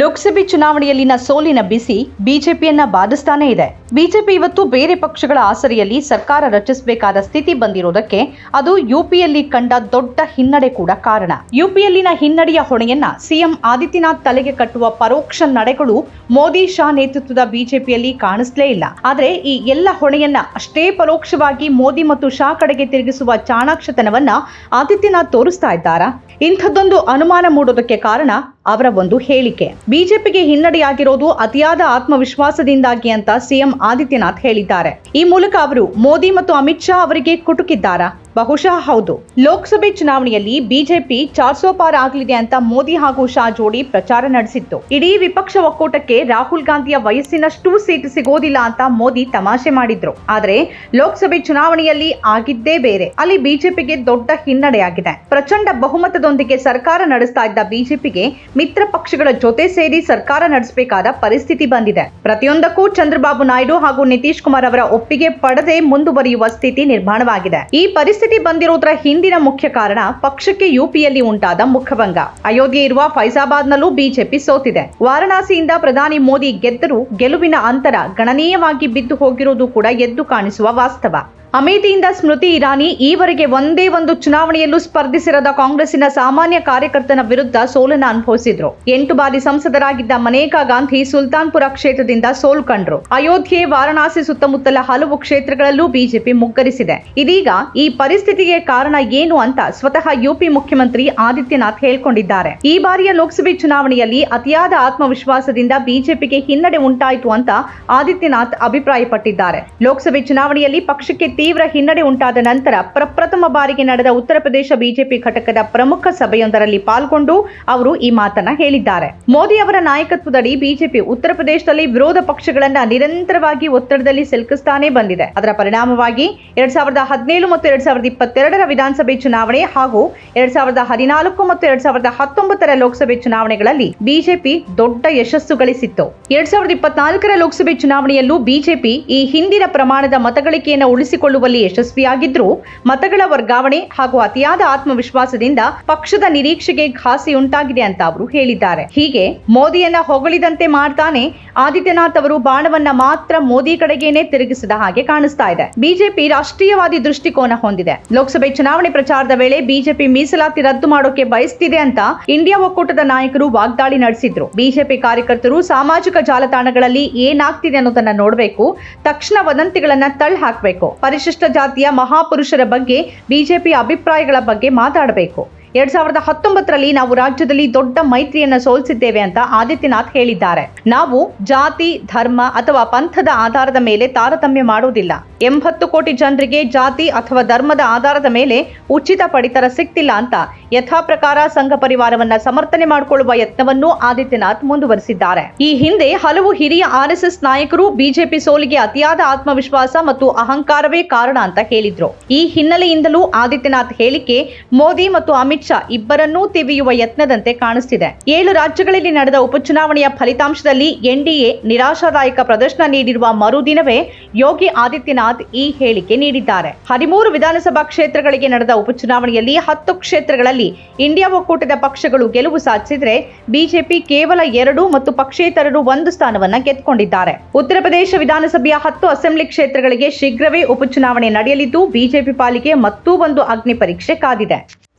ಲೋಕಸಭೆ ಚುನಾವಣೆಯಲ್ಲಿನ ಸೋಲಿನ ಬಿಸಿ, ಬಿಜೆಪಿಯನ್ನ ಬಾಧಿಸ್ತಾನೇ ಇದೆ. ಬಿಜೆಪಿ ಇವತ್ತು ಬೇರೆ ಪಕ್ಷಗಳ ಆಸರೆಯಲ್ಲಿ ಸರ್ಕಾರ ರಚಿಸಬೇಕಾದ ಸ್ಥಿತಿ ಬಂದಿರೋದಕ್ಕೆ ಅದು ಯುಪಿಯಲ್ಲಿ ಕಂಡ ದೊಡ್ಡ ಹಿನ್ನಡೆ ಕೂಡ ಕಾರಣ. ಯುಪಿಯಲ್ಲಿನ ಹಿನ್ನಡೆಯ ಹೊಣೆಯನ್ನ ಸಿಎಂ ಆದಿತ್ಯನಾಥ್ ತಲೆಗೆ ಕಟ್ಟುವ ಪರೋಕ್ಷ ನಡೆಗಳು ಮೋದಿ ಶಾ ನೇತೃತ್ವದ ಬಿಜೆಪಿಯಲ್ಲಿ ಕಾಣಿಸ್ಲೇ ಇಲ್ಲ. ಆದರೆ ಈ ಎಲ್ಲ ಹೊಣೆಯನ್ನ ಅಷ್ಟೇ ಪರೋಕ್ಷವಾಗಿ ಮೋದಿ ಮತ್ತು ಶಾ ಕಡೆಗೆ ತಿರುಗಿಸುವ ಚಾಣಾಕ್ಷತನವನ್ನ ಆದಿತ್ಯನಾಥ್ ತೋರಿಸ್ತಾ ಇದ್ದಾರಾ? ಇಂಥದ್ದೊಂದು ಅನುಮಾನ ಮೂಡೋದಕ್ಕೆ ಕಾರಣ ಅವರ ಒಂದು ಹೇಳಿಕೆ. ಬಿಜೆಪಿಗೆ ಹಿನ್ನಡೆಯಾಗಿರೋದು ಅತಿಯಾದ ಆತ್ಮವಿಶ್ವಾಸದಿಂದಾಗಿ ಅಂತ ಸಿಎಂ ಆದಿತ್ಯನಾಥ್ ಹೇಳಿದ್ದಾರೆ. ಈ ಮೂಲಕ ಅವರು ಮೋದಿ ಮತ್ತು ಅಮಿತ್ ಶಾ ಅವರಿಗೆ ಕುಟುಕಿದ್ದಾರಾ? ಬಹುಶಃ ಹೌದು. ಲೋಕಸಭೆ ಚುನಾವಣೆಯಲ್ಲಿ ಬಿಜೆಪಿ ಚಾರ್ಸೋ ಪಾರ್ ಆಗಲಿದೆ ಅಂತ ಮೋದಿ ಹಾಗೂ ಶಾ ಜೋಡಿ ಪ್ರಚಾರ ನಡೆಸಿತ್ತು. ಇಡೀ ವಿಪಕ್ಷ ಒಕ್ಕೂಟಕ್ಕೆ ರಾಹುಲ್ ಗಾಂಧಿಯ ವಯಸ್ಸಿನಷ್ಟು ಸೀಟ್ ಸಿಗೋದಿಲ್ಲ ಅಂತ ಮೋದಿ ತಮಾಷೆ ಮಾಡಿದ್ರು. ಆದ್ರೆ ಲೋಕಸಭೆ ಚುನಾವಣೆಯಲ್ಲಿ ಆಗಿದ್ದೇ ಬೇರೆ. ಅಲ್ಲಿ ಬಿಜೆಪಿಗೆ ದೊಡ್ಡ ಹಿನ್ನಡೆಯಾಗಿದೆ. ಪ್ರಚಂಡ ಬಹುಮತದೊಂದಿಗೆ ಸರ್ಕಾರ ನಡೆಸ್ತಾ ಇದ್ದ ಬಿಜೆಪಿಗೆ ಮಿತ್ರ ಪಕ್ಷಗಳ ಜೊತೆ ಸೇರಿ ಸರ್ಕಾರ ನಡೆಸಬೇಕಾದ ಪರಿಸ್ಥಿತಿ ಬಂದಿದೆ. ಪ್ರತಿಯೊಂದಕ್ಕೂ ಚಂದ್ರಬಾಬು ನಾಯ್ಡು ಹಾಗೂ ನಿತೀಶ್ ಕುಮಾರ್ ಅವರ ಒಪ್ಪಿಗೆ ಪಡೆದೇ ಮುಂದುವರಿಯುವ ಸ್ಥಿತಿ ನಿರ್ಮಾಣವಾಗಿದೆ. ಈ ಪರಿಸ್ಥಿತಿ ಬಂದಿರೋದ್ರ ಹಿಂದಿನ ಮುಖ್ಯ ಕಾರಣ ಪಕ್ಷಕ್ಕೆ ಯುಪಿಯಲ್ಲಿ ಉಂಟಾದ ಮುಖಭಂಗ. ಅಯೋಧ್ಯೆ ಇರುವ ಫೈಜಾಬಾದ್ನಲ್ಲೂ ಬಿಜೆಪಿ ಸೋತಿದೆ. ವಾರಣಾಸಿಯಿಂದ ಪ್ರಧಾನಿ ಮೋದಿ ಗೆದ್ದರೂ ಗೆಲುವಿನ ಅಂತರ ಗಣನೀಯವಾಗಿ ಬಿದ್ದು ಹೋಗಿರುವುದು ಕೂಡ ಎದ್ದು ಕಾಣಿಸುವ ವಾಸ್ತವ. ಅಮೇಥಿಯಿಂದ ಸ್ಮೃತಿ ಇರಾನಿ ಈವರೆಗೆ ಒಂದೇ ಒಂದು ಚುನಾವಣೆಯಲ್ಲೂ ಸ್ಪರ್ಧಿಸಿರದ ಕಾಂಗ್ರೆಸ್ಸಿನ ಸಾಮಾನ್ಯ ಕಾರ್ಯಕರ್ತನ ವಿರುದ್ಧ ಸೋಲನ್ನ ಅನುಭವಿಸಿದ್ರು. ಎಂಟು ಬಾರಿ ಸಂಸದರಾಗಿದ್ದ ಮನೇಕಾ ಗಾಂಧಿ ಸುಲ್ತಾನ್ಪುರ ಕ್ಷೇತ್ರದಿಂದ ಸೋಲು ಕಂಡ್ರು. ಅಯೋಧ್ಯೆ, ವಾರಣಾಸಿ ಸುತ್ತಮುತ್ತಲ ಹಲವು ಕ್ಷೇತ್ರಗಳಲ್ಲೂ ಬಿಜೆಪಿ ಮುಗ್ಗರಿಸಿದೆ. ಇದೀಗ ಈ ಪರಿಸ್ಥಿತಿಗೆ ಕಾರಣ ಏನು ಅಂತ ಸ್ವತಃ ಯುಪಿ ಮುಖ್ಯಮಂತ್ರಿ ಆದಿತ್ಯನಾಥ್ ಹೇಳ್ಕೊಂಡಿದ್ದಾರೆ. ಈ ಬಾರಿಯ ಲೋಕಸಭೆ ಚುನಾವಣೆಯಲ್ಲಿ ಅತಿಯಾದ ಆತ್ಮವಿಶ್ವಾಸದಿಂದ ಬಿಜೆಪಿಗೆ ಹಿನ್ನಡೆ ಉಂಟಾಯಿತು ಅಂತ ಆದಿತ್ಯನಾಥ್ ಅಭಿಪ್ರಾಯಪಟ್ಟಿದ್ದಾರೆ. ಲೋಕಸಭೆ ಚುನಾವಣೆಯಲ್ಲಿ ಪಕ್ಷಕ್ಕೆ ತೀವ್ರ ಹಿನ್ನಡೆ ಉಂಟಾದ ನಂತರ ಪ್ರಪ್ರಥಮ ಬಾರಿಗೆ ನಡೆದ ಉತ್ತರ ಪ್ರದೇಶ ಬಿಜೆಪಿ ಘಟಕದ ಪ್ರಮುಖ ಸಭೆಯೊಂದರಲ್ಲಿ ಪಾಲ್ಗೊಂಡು ಅವರು ಈ ಮಾತನ್ನ ಹೇಳಿದ್ದಾರೆ. ಮೋದಿ ಅವರ ನಾಯಕತ್ವದಡಿ ಬಿಜೆಪಿ ಉತ್ತರ ಪ್ರದೇಶದಲ್ಲಿ ವಿರೋಧ ಪಕ್ಷಗಳನ್ನ ನಿರಂತರವಾಗಿ ಒತ್ತಡದಲ್ಲಿ ಸಿಲುಕಿಸ್ತಾನೆ ಬಂದಿದೆ. ಅದರ ಪರಿಣಾಮವಾಗಿ ಎರಡ್ ಸಾವಿರದ ಹದಿನೇಳು ಮತ್ತು ಎರಡ್ ಸಾವಿರದ ಇಪ್ಪತ್ತೆರಡರ ವಿಧಾನಸಭೆ ಚುನಾವಣೆ ಹಾಗೂ ಎರಡ್ ಸಾವಿರದ ಹದಿನಾಲ್ಕು ಮತ್ತು ಎರಡ್ ಸಾವಿರದ ಹತ್ತೊಂಬತ್ತರ ಲೋಕಸಭೆ ಚುನಾವಣೆಗಳಲ್ಲಿ ಬಿಜೆಪಿ ದೊಡ್ಡ ಯಶಸ್ಸು ಗಳಿಸಿತ್ತು. ಎರಡ್ ಸಾವಿರದ ಇಪ್ಪತ್ನಾಲ್ಕರ ಲೋಕಸಭೆ ಚುನಾವಣೆಯಲ್ಲೂ ಬಿಜೆಪಿ ಈ ಹಿಂದಿನ ಪ್ರಮಾಣದ ಮತಗಳಿಕೆಯನ್ನು ಉಳಿಸಿಕೊಳ್ಳುವಲ್ಲಿ ಯಶಸ್ವಿಯಾಗಿದ್ದರೂ ಮತಗಳ ವರ್ಗಾವಣೆ ಹಾಗೂ ಅತಿಯಾದ ಆತ್ಮವಿಶ್ವಾಸದಿಂದ ಪಕ್ಷದ ನಿರೀಕ್ಷೆಗೆ ಘಾಸಿಯುಂಟಾಗಿದೆ ಅಂತ ಅವರು ಹೇಳಿದ್ದಾರೆ. ಹೀಗೆ ಮೋದಿಯನ್ನ ಹೊಗಳಿದಂತೆ ಮಾಡ್ತಾನೆ ಆದಿತ್ಯನಾಥ್ ಅವರು ಬಾಣವನ್ನ ಮಾತ್ರ ಮೋದಿ ಕಡೆಗೇನೆ ತಿರುಗಿಸಿದ ಹಾಗೆ ಕಾಣಿಸ್ತಾ ಇದೆ. ಬಿಜೆಪಿ ರಾಷ್ಟ್ರೀಯವಾದಿ ದೃಷ್ಟಿಕೋನ ಹೊಂದಿದೆ. ಲೋಕಸಭೆ ಚುನಾವಣೆ ಪ್ರಚಾರದ ವೇಳೆ ಬಿಜೆಪಿ ಮೀಸಲಾತಿ ರದ್ದು ಮಾಡೋಕೆ ಬಯಸ್ತಿದೆ ಅಂತ ಇಂಡಿಯಾ ಒಕ್ಕೂಟದ ನಾಯಕರು ವಾಗ್ದಾಳಿ ನಡೆಸಿದ್ರು. ಬಿಜೆಪಿ ಕಾರ್ಯಕರ್ತರು ಸಾಮಾಜಿಕ ಜಾಲತಾಣಗಳಲ್ಲಿ ಏನಾಗ್ತಿದೆ ಅನ್ನೋದನ್ನ ನೋಡಬೇಕು, ತಕ್ಷಣ ವದಂತಿಗಳನ್ನ ತಳ್ಳಿ ಹಾಕಬೇಕು. ಪರಿಶಿಷ್ಟ ಜಾತಿಯ ಮಹಾಪುರುಷರ ಬಗ್ಗೆ ಬಿಜೆಪಿ ಅಭಿಪ್ರಾಯಗಳ ಬಗ್ಗೆ ಮಾತಾಡಬೇಕು. ಎರಡ್ ಸಾವಿರದ ಹತ್ತೊಂಬತ್ತರಲ್ಲಿ ನಾವು ರಾಜ್ಯದಲ್ಲಿ ದೊಡ್ಡ ಮೈತ್ರಿಯನ್ನ ಸೋಲಿಸಿದ್ದೇವೆ ಅಂತ ಆದಿತ್ಯನಾಥ್ ಹೇಳಿದ್ದಾರೆ. ನಾವು ಜಾತಿ, ಧರ್ಮ ಅಥವಾ ಪಂಥದ ಆಧಾರದ ಮೇಲೆ ತಾರತಮ್ಯ ಮಾಡುವುದಿಲ್ಲ. ಎಂಬತ್ತು ಕೋಟಿ ಜನರಿಗೆ ಜಾತಿ ಅಥವಾ ಧರ್ಮದ ಆಧಾರದ ಮೇಲೆ ಉಚಿತ ಪಡಿತರ ಸಿಗ್ತಿಲ್ಲ ಅಂತ ಯಥಾ ಪ್ರಕಾರ ಸಂಘ ಪರಿವಾರವನ್ನ ಸಮರ್ಥನೆ ಮಾಡಿಕೊಳ್ಳುವ ಯತ್ನವನ್ನು ಆದಿತ್ಯನಾಥ್ ಮುಂದುವರೆಸಿದ್ದಾರೆ. ಈ ಹಿಂದೆ ಹಲವು ಹಿರಿಯ ಆರ್ಎಸ್ಎಸ್ ನಾಯಕರು ಬಿಜೆಪಿ ಸೋಲಿಗೆ ಅತಿಯಾದ ಆತ್ಮವಿಶ್ವಾಸ ಮತ್ತು ಅಹಂಕಾರವೇ ಕಾರಣ ಅಂತ ಹೇಳಿದ್ರು. ಈ ಹಿನ್ನೆಲೆಯಿಂದಲೂ ಆದಿತ್ಯನಾಥ್ ಹೇಳಿಕೆ ಮೋದಿ ಮತ್ತು ಅಮಿತ್ ಶಾ ಇಬ್ಬರನ್ನೂ ತಿವಿಯುವ ಯತ್ನದಂತೆ ಕಾಣಿಸ್ತಿದೆ. ಏಳು ರಾಜ್ಯಗಳಲ್ಲಿ ನಡೆದ ಉಪಚುನಾವಣೆಯ ಫಲಿತಾಂಶದಲ್ಲಿ ಎನ್ಡಿಎ ನಿರಾಶಾದಾಯಕ ಪ್ರದರ್ಶನ ನೀಡಿರುವ ಮರುದಿನವೇ ಯೋಗಿ ಆದಿತ್ಯನಾಥ್ ಈ ಹೇಳಿಕೆ ನೀಡಿದ್ದಾರೆ. ಹದಿಮೂರು ವಿಧಾನಸಭಾ ಕ್ಷೇತ್ರಗಳಿಗೆ ನಡೆದ ಉಪಚುನಾವಣೆಯಲ್ಲಿ ಹತ್ತು ಕ್ಷೇತ್ರಗಳಲ್ಲಿ ಇಂಡಿಯಾ ಒಕ್ಕೂಟದ ಪಕ್ಷಗಳು ಗೆಲುವು ಸಾಧಿಸಿದರೆ ಬಿಜೆಪಿ ಕೇವಲ ಎರಡು ಮತ್ತು ಪಕ್ಷೇತರರು ಒಂದು ಸ್ಥಾನವನ್ನ ಗೆದ್ದುಕೊಂಡಿದ್ದಾರೆ. ಉತ್ತರ ಪ್ರದೇಶ ವಿಧಾನಸಭೆಯ ಹತ್ತು ಅಸೆಂಬ್ಲಿ ಕ್ಷೇತ್ರಗಳಿಗೆ ಶೀಘ್ರವೇ ಉಪಚುನಾವಣೆ ನಡೆಯಲಿದ್ದು, ಬಿಜೆಪಿ ಪಾಲಿಗೆ ಮತ್ತೂ ಒಂದು ಅಗ್ನಿ ಪರೀಕ್ಷೆ ಕಾದಿದೆ.